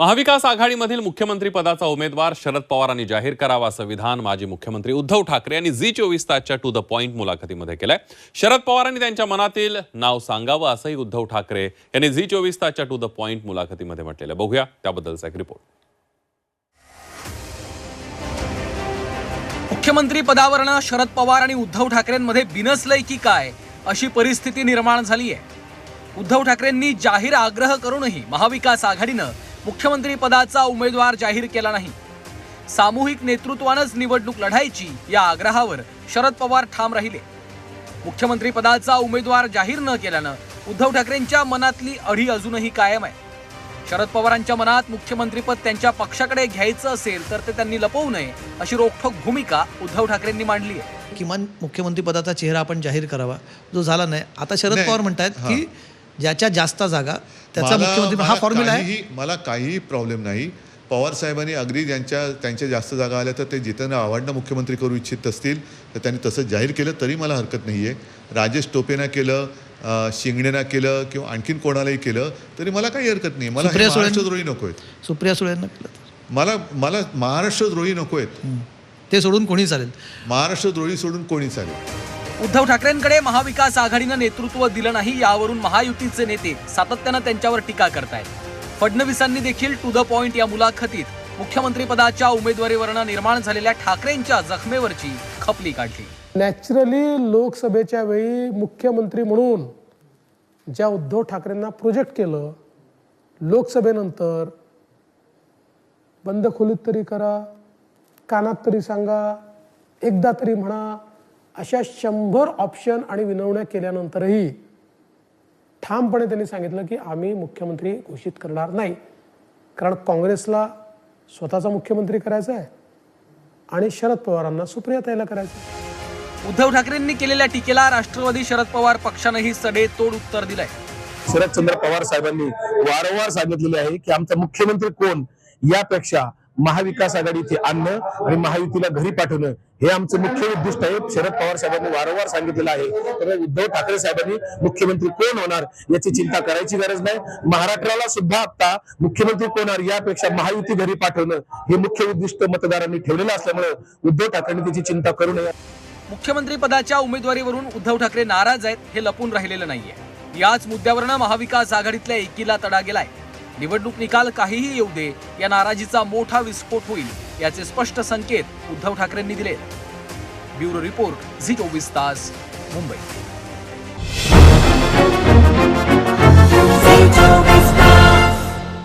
महाविकास आघाडीमधील मुख्यमंत्री पदाचा उमेदवार शरद पवारांनी जाहीर करावा असं विधान माजी मुख्यमंत्री उद्धव ठाकरे यांनी झी चोवीस तासच्या टू द पॉइंट मुलाखतीमध्ये केलंय. शरद पवारांनी त्यांच्या मनातील नाव सांगावं असंही उद्धव ठाकरे यांनी झी चोवीस तासच्या टू द पॉइंट मुलाखतीमध्ये म्हटलेलं. बघूया त्याबद्दलचा एक रिपोर्ट मुख्यमंत्री पदावरनं शरद पवार आणि उद्धव ठाकरेंमध्ये बिनसलंय की काय? अशी परिस्थिती निर्माण झाली आहे उद्धव ठाकरेंनी जाहीर आग्रह करूनही महाविकास आघाडीनं मुख्यमंत्री पदाचा उमेदवार जाहीर केला नाही. सामूहिक नेतृत्वानंच निवडणूक लढायची या आग्रहावर शरद पवार ठाम राहिले. मुख्यमंत्री पदाचा उमेदवार जाहीर न केल्यानं उद्धव ठाकरेंच्या मनातली अढी अजूनही कायम आहे. शरद पवारांच्या मनात मुख्यमंत्रीपद त्यांच्या पक्षाकडे घ्यायचं असेल तर ते त्यांनी लपवू नये अशी रोखठोक भूमिका उद्धव ठाकरेंनी मांडली आहे. किमान मुख्यमंत्री पदाचा चेहरा आपण जाहीर करावा. जो झाला नाही. आता शरद. पवार म्हणतायत की ज्याच्या जास्त जागा त्याचा मुख्यमंत्री हा मला फॉर्म्युला आहे. मला काहीही प्रॉब्लेम नाही. पवार साहेबांनी अगदी ज्यांच्या त्यांच्या जास्त जागा आल्या तर ते जितेंद्र आव्हाडनं मुख्यमंत्री करू इच्छित असतील. तर त्यांनी तसं जाहीर केलं तरी मला हरकत नाही आहे राजेश टोपेनं केलं शिंगणेनं केलं किंवा आणखीन कोणालाही केलं तरी मला काही हरकत नाही. मला महाराष्ट्रद्रोही नको आहेत सुप्रिया सुळेंना केलं. मला मला महाराष्ट्रद्रोही नको आहेत ते सोडून कोणी चालेल? महाराष्ट्रद्रोही सोडून कोणी चालेल? उद्धव ठाकरेंकडे महाविकास आघाडीनं नेतृत्व दिलं नाही यावरून महायुतीचे नेते सातत्यानं त्यांच्यावर टीका करतायत. फडणवीसांनी देखील टू द पॉइंट या मुलाखतीत मुख्यमंत्रीपदाच्या उमेदवारीवरनं निर्माण झालेल्या ठाकरेंच्या जखमेवरची खपली काढली. नॅचरली लोकसभेच्या वेळी मुख्यमंत्री म्हणून ज्या उद्धव ठाकरेंना प्रोजेक्ट केलं लोकसभेनंतर बंद खोलीत तरी करा कानात तरी सांगा एकदा तरी म्हणा अशा शंभर ऑप्शन आणि विनवण्या केल्यानंतरही ठामपणे त्यांनी सांगितलं की आम्ही मुख्यमंत्री घोषित करणार नाही. कारण काँग्रेसला स्वतःचा मुख्यमंत्री करायचा आहे आणि शरद पवारांना सुप्रियाताईला करायचं आहे. उद्धव ठाकरेंनी केलेल्या टीकेला राष्ट्रवादी शरद पवार पक्षानंही सडेतोड उत्तर दिलंय. शरदचंद्र पवार साहेबांनी वारंवार सांगितलेले आहे की आमचा मुख्यमंत्री कोण? यापेक्षा महाविकास आघाडीचे आणणं आणि महायुतीला घरी पाठवणं हे आमचं मुख्य उद्दिष्ट आहे. शरद पवार साहेबांनी वारंवार सांगितलेलं आहे. तर उद्धव ठाकरे साहेबांनी मुख्यमंत्री कोण होणार याची चिंता करायची गरज नाही. महाराष्ट्राला सुद्धा आता मुख्यमंत्री कोण होणार यापेक्षा महायुती घरी पाठवणं हे मुख्य उद्दिष्ट मतदारांनी ठेवलेलं असल्यामुळे उद्धव ठाकरेंनी त्याची चिंता करू नये. मुख्यमंत्री पदाच्या उमेदवारीवरून उद्धव ठाकरे नाराज आहेत हे लपून राहिलेलं नाहीये. याच मुद्द्यावरनं महाविकास आघाडीतल्या एकीला तडा गेलाय. निवडणूक निकाल काहीही येऊ दे या नाराजीचा मोठा विस्फोट होईल याचे स्पष्ट संकेत उद्धव ठाकरेंनी दिले ब्युरो रिपोर्ट झी चोवीस तास मुंबई.